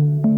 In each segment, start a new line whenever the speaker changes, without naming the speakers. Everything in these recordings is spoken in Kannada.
thank you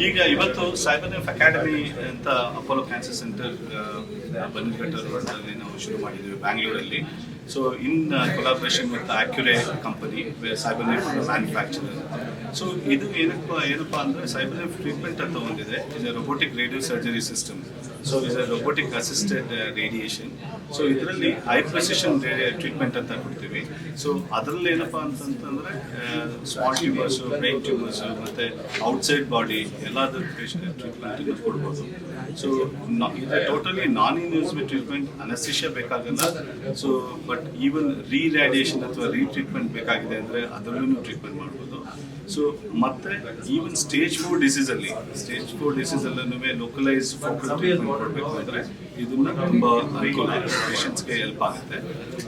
ಈಗ ಇವತ್ತು ಸೈಬರ್ ಎಫ್ ಅಕಾಡೆಮಿ ಅಂತ ಅಪೋಲೋ ಕ್ಯಾನ್ಸರ್ ಸೆಂಟರ್ ಬನ್ನಿಘಟ್ಟ ರೋಡ್ನಲ್ಲಿ ನಾವು ಶುರು ಮಾಡಿದ್ದೀವಿ ಬ್ಯಾಂಗ್ಳೂರಲ್ಲಿ so in collaboration with Accuray company cyber knife manufacturer. So ಇದು ಏನಪ್ಪ ಏನಪ್ಪ ಅಂದರೆ ಸೈಬರ್ ಟ್ರೀಟ್ಮೆಂಟ್ ಅಂತ ಒಂದಿದೆ. ಇದು robotic radio surgery system so is a robotic assisted radiation so ಇದರಲ್ಲಿ ಹೈ ಪ್ರೆಸಿಷನ್ ಟ್ರೀಟ್ಮೆಂಟ್ ಅಂತ ಕೊಡ್ತೀವಿ. ಸೊ ಅದರಲ್ಲಿ ಏನಪ್ಪ ಅಂತಂತಂದ್ರೆ ಸ್ಮಾಲ್ ಟ್ಯೂಮರ್ಸು ಬ್ರೈನ್ ಟ್ಯೂಮರ್ಸ್ ಮತ್ತೆ ಔಟ್ಸೈಡ್ ಬಾಡಿ ಎಲ್ಲಾದ್ರ ಟ್ರೀಟ್ಮೆಂಟ್ ಕೊಡ್ಬೋದು. ಸೊ ಇದು totally non invasive treatment anaesthesia ಬೇಕಾಗಲ್ಲ. ಸೊ ಬಟ್ ಈವನ್ ರೀ ರ್ಯಾಡಿಯೇಷನ್ ಅಥವಾ ರೀ ಟ್ರೀಟ್ಮೆಂಟ್ ಬೇಕಾಗಿದೆ ಅಂದರೆ ಅದರಲ್ಲೂ ಟ್ರೀಟ್ಮೆಂಟ್ ಮಾಡ್ಬೋದು. ಸೊ ಮತ್ತೆ ಈವನ್ ಸ್ಟೇಜ್ ಫೋರ್ ಡಿಸೀಸ್ ಅಲ್ಲಿ ಸ್ಟೇಜ್ ಫೋರ್ ಡಿಸೀಸ್ ಅಲ್ಲೂ ಲೋಕಲೈಸ್ ಫೋಕಲ್ ಟ್ರೀಟ್ಮೆಂಟ್ ಕೊಡಬೇಕು ಅಂದರೆ ಇದನ್ನ ತುಂಬಾ ಅನುಕೂಲ ಪೇಷಂಟ್ಸ್ಗೆ ಹೆಲ್ಪ್ ಆಗುತ್ತೆ.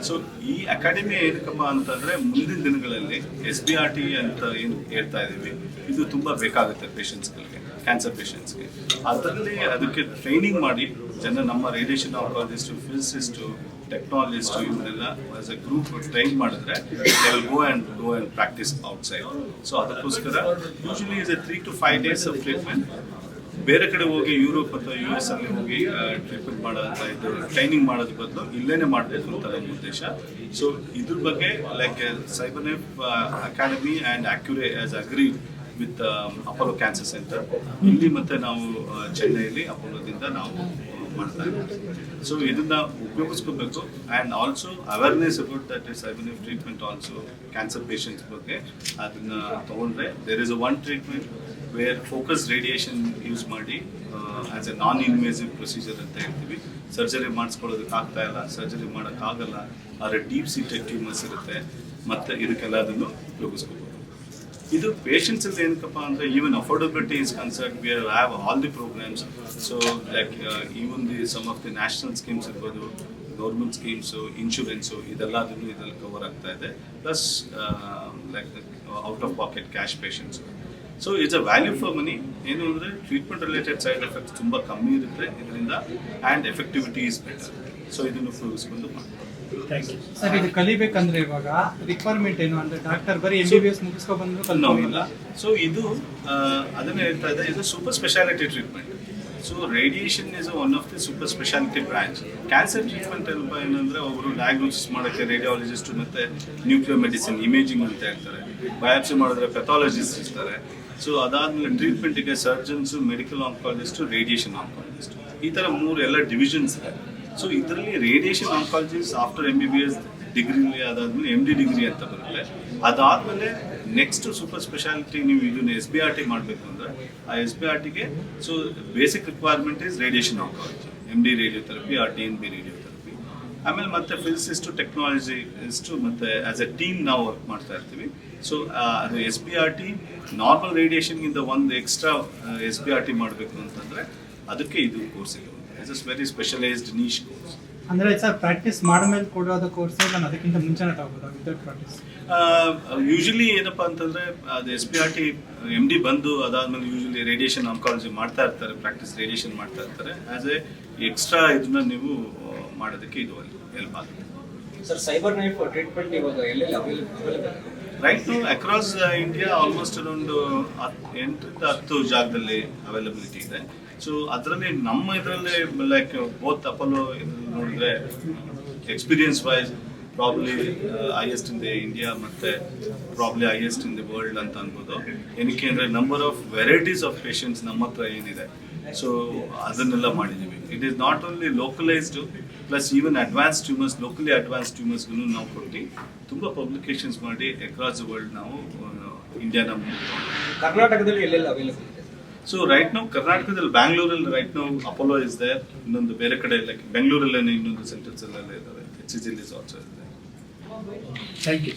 ಸೊ ಈ ಅಕಾಡೆಮಿ ಏನಕ್ಕಪ್ಪ ಅಂತಂದ್ರೆ ಮುಂದಿನ ದಿನಗಳಲ್ಲಿ ಎಸ್ ಬಿ ಆರ್ ಟಿ ಅಂತ ಏನು ಹೇಳ್ತಾ ಇದೀವಿ, ಇದು ತುಂಬಾ ಬೇಕಾಗುತ್ತೆ ಪೇಷಂಟ್ಸ್ಗಳಿಗೆ ಕ್ಯಾನ್ಸರ್ ಪೇಷಂಟ್ಸ್ಗೆ ಅದರಲ್ಲಿ ಅದಕ್ಕೆ ಟ್ರೈನಿಂಗ್ ಮಾಡಿ ಜನ ನಮ್ಮ ರೇಡಿಯೇಷನ್ ಆಂಕಾಲಜಿಸ್ಟು ಫಿಸಿಸಿಸ್ಟು ಟೆಕ್ನಾಲಜಿಸ್ಟು ಇವರೆಲ್ಲ ಆಸ್ ಎ ಗ್ರೂಪ್ ಟ್ರೈನ್ ಮಾಡಿದ್ರೆ will go and go and practise outside so ಅದಕ್ಕೋಸ್ಕರ usually is a three to five days of treatment ಬೇರೆ ಕಡೆ ಹೋಗಿ ಯುರೋಪ್ ಅಥವಾ ಯು ಎಸ್ ಅಲ್ಲಿ ಹೋಗಿ ಟ್ರೀಟ್ಮೆಂಟ್ ಮಾಡೋದಂತ ಇದು ಟ್ರೈನಿಂಗ್ ಮಾಡೋದ್ರ ಬದಲು ಇಲ್ಲೇನೆ ಮಾಡಬೇಕು ಅಂತ ನನ್ನ ಉದ್ದೇಶ. ಸೊ ಇದ್ರ ಬಗ್ಗೆ like cyber academy and Accuray as agree with Apollo cancer centre ಇಲ್ಲಿ ಮತ್ತೆ ನಾವು ಚೆನ್ನೈಯಲ್ಲಿ ಅಪೋಲೋದಿಂದ ನಾವು ಮಾಡ್ತಾ ಇದ್ದಾರೆ. ಸೊ ಇದನ್ನ ಉಪಯೋಗಿಸ್ಕೋಬೇಕು. And also awareness about that is ಐಬನಿವ್ treatment also cancer patients ಬಗ್ಗೆ ಅದನ್ನ ತೊಗೊಂಡ್ರೆ there is a one treatment where focus radiation use ಮಾಡಿ as a non invasive procedure ಅಂತ ಹೇಳ್ತೀವಿ. ಸರ್ಜರಿ ಮಾಡಿಸ್ಕೊಳ್ಳೋದಕ್ಕೆ ಆಗ್ತಾ ಇಲ್ಲ ಸರ್ಜರಿ ಮಾಡೋಕ್ಕಾಗಲ್ಲ. ಆದರೆ ಡೀಪ್ ಸೀಟೆಡ್ ಟ್ಯೂಮರ್ಸ್ ಇರುತ್ತೆ. ಮತ್ತು ಇದಕ್ಕೆಲ್ಲ ಅದನ್ನು ಉಪಯೋಗಿಸ್ಕೋಬೋದು ಇದು ಪೇಷಂಟ್ಸ್ ಅಲ್ಲಿ ಏನಕ್ಕಪ್ಪ ಅಂದ್ರೆ even affordability is concern we have all the programmes so like even the some of the national schemes ಇರ್ಬೋದು ಗೌರ್ಮೆಂಟ್ ಸ್ಕೀಮ್ಸು ಇನ್ಶೂರೆನ್ಸು ಇದೆಲ್ಲ ಅದನ್ನು ಇದರಲ್ಲಿ ಕವರ್ ಆಗ್ತಾ ಇದೆ. Plus like out of pocket cash patients so it's a value for money ಏನು ಅಂದರೆ ಟ್ರೀಟ್ಮೆಂಟ್ ರಿಲೇಟೆಡ್ ಸೈಡ್ ಎಫೆಕ್ಟ್ಸ್ ತುಂಬ ಕಮ್ಮಿ ಇರುತ್ತೆ. ಇದರಿಂದ and effectivity is better so ಇದನ್ನು ಉಪಯೋಗಿಸ್ಕೊಂಡು ಮಾಡ್ಬೋದು.
ಸರ್ ಇದು ಕಲಿಬೇಕಂದ್ರೆ ಇವಾಗ ರಿಕ್ವೈರ್ಮೆಂಟ್ ಏನು? ಅಂದ್ರೆ ಡಾಕ್ಟರ್ ಬರೀ ಎಂ ಬಿ ಬಿ ಎಸ್ ಮುಗಿಸ್ಕೊ ಬಂದ್ರು ಕಲ್ಕೊಂಡಿಲ್ಲ
ಸೊ ಇದು ಅದನ್ನ ಹೇಳ್ತಾ ಇದೆ ಇದು super speciality treatment so radiation is one of the super speciality branch cancer treatment ಏನಪ್ಪ ಏನಂದ್ರೆ ಒಬ್ರು ಡಯಾಗ್ನೋಸಿಸ್ ಮಾಡೋಕ್ಕೆ ರೇಡಿಯಾಲಜಿಸ್ಟ್ ಮತ್ತೆ ನ್ಯೂಕ್ಲಿಯರ್ ಮೆಡಿಸಿನ್ ಇಮೇಜಿಂಗ್ ಅಂತ ಹೇಳ್ತಾರೆ. ಬಯಾಪ್ಸಿ ಮಾಡಿದ್ರೆ ಪೆಥಾಲಜಿಸ್ಟ್ ಇರ್ತಾರೆ. ಸೊ ಅದಾದ್ಮೇಲೆ ಟ್ರೀಟ್ಮೆಂಟಿಗೆ surgeons medical oncologist radiation oncologist ಈ ತರ ಮೂರು ಎಲ್ಲ ಡಿವಿಷನ್ಸ್ ಇದೆ. ಸೊ ಇದರಲ್ಲಿ radiation oncologist after M B B S degree ಅದಾದ್ಮೇಲೆ ಎಂ ಡಿ ಡಿಗ್ರಿ ಅಂತ ಬರುತ್ತೆ. ಅದಾದ್ಮೇಲೆ ನೆಕ್ಸ್ಟ್ ಸೂಪರ್ ಸ್ಪೆಷಾಲಿಟಿ ನೀವು ಇದನ್ನ ಎಸ್ ಬಿ ಆರ್ ಟಿ ಮಾಡಬೇಕು ಅಂದ್ರೆ, ಆ ಎಸ್ ಬಿ ಆರ್ ಟಿಗೆ so basic requirement is radiation oncology M D radiotherapy R T N B radiotherapy ಆಮೇಲೆ ಮತ್ತೆ ಫಿಸಿಸಿಸ್ಟು ಟೆಕ್ನಾಲಜಿ ಇಷ್ಟು ಮತ್ತೆ ಆಸ್ ಎ ಟೀಮ್ ನಾವು ವರ್ಕ್ ಮಾಡ್ತಾ ಇರ್ತೀವಿ. ಸೊ ಅದು S B R T normal ರೇಡಿಯೇಷನ್ಗಿಂತ ಒಂದು extra S B R T ಮಾಡಬೇಕು ಅಂತಂದ್ರೆ, ಅದಕ್ಕೆ ಇದು ಕೋರ್ಸ್ ಇದೆ. It's is very specialised niche course
ಅಂದ್ರೆ ಸರ್ ಪ್ರಾಕ್ಟೀಸ್ ಮಾಡಿದ್ಮೇಲೆ ಕೊಡೋದ ಕೋರ್ಸ್ ನಾನು ಅದಕ್ಕಿಂತ ಮುಂಚೆನೇ ತಗೋಬೋದಾ ವಿತೌಟ್ ಪ್ರಾಕ್ಟೀಸ್
ಯೂಶಲಿ ಏನಪ್ಪಾ ಅಂತಂದ್ರೆ ಅದು S P R T M D ಬಂದು ಅದಾದ್ಮೇಲೆ ಯೂಶಲಿ ರೇಡಿಯೇಷನ್ ಆಂಕಾಲಜಿ ಮಾಡ್ತಾ ಇರ್ತಾರೆ ಪ್ರಾಕ್ಟೀಸ್ ರೇಡಿಯೇಷನ್ ಮಾಡ್ತಾ ಇರ್ತಾರೆ. ಆ್ಯಸ್ ಎ ಎಕ್ಸ್ಟ್ರಾ ಇದನ್ನ ನೀವು ಮಾಡೋದಕ್ಕೆ ಇದು ಹೆಲ್ಪ್ ಆಗುತ್ತೆ.
ಸರ್ ಸೈಬರ್ ನೈಫ್ ಟ್ರೀಟ್ಮೆಂಟ್ ಇವಾಗ ಎಲ್ಲೆಲ್ಲಿ available
right to across India almost around ಎಂಟರಿಂದ ಹತ್ತು ಜಾಗದಲ್ಲಿ ಅವೈಲಬಿಲಿಟಿ ಇದೆ. ಸೊ ಅದರಲ್ಲಿ ನಮ್ಮ ಇದರಲ್ಲಿ ಲೈಕ್ ಬೋತ್ ಅಪೋಲೋ ನೋಡಿದ್ರೆ experience wise probably highest in the India ಮತ್ತೆ probably highest in the world ಅಂತ ಅನ್ಬೋದು. ಏನಕ್ಕೆ ಅಂದರೆ number of varieties of patients ನಮ್ಮ ಹತ್ರ ಏನಿದೆ. ಸೊ ಅದನ್ನೆಲ್ಲ ಮಾಡಿದ್ದೀವಿ it is not only localised plus even advance tumours locally advance ಟ್ಯೂಮರ್ಸ್ಗೂ ನಾವು ಕೊಟ್ಟು ತುಂಬ ಪಬ್ಲಿಕೇಶನ್ಸ್ ಮಾಡಿ ಅಕ್ರಾಸ್ ದ ವರ್ಲ್ಡ್ ನಾವು ಇಂಡಿಯಾನ ಮುಂದೆ
ಕರ್ನಾಟಕದಲ್ಲಿ ಎಲ್ಲೆಲ್ಲ ಅವೈಲೇಬಲ್ ಇದೆ?
ಸೊ ರೈಟ್ ನಾವು ಕರ್ನಾಟಕದಲ್ಲಿ ಬ್ಯಾಂಗ್ಳೂರಲ್ಲಿ ರೈಟ್ ನಾವು ಅಪೋಲೋ ಇಸ್ ದೇರ್ ಇನ್ನೊಂದು ಬೇರೆ ಕಡೆ ಲೈಕ್ ಬೆಂಗಳೂರಲ್ಲೇ ಇನ್ನೊಂದು ಸೆಂಟರ್ಸ್ ಎಲ್ಲ ಇದಾವೆ H C is also
thank you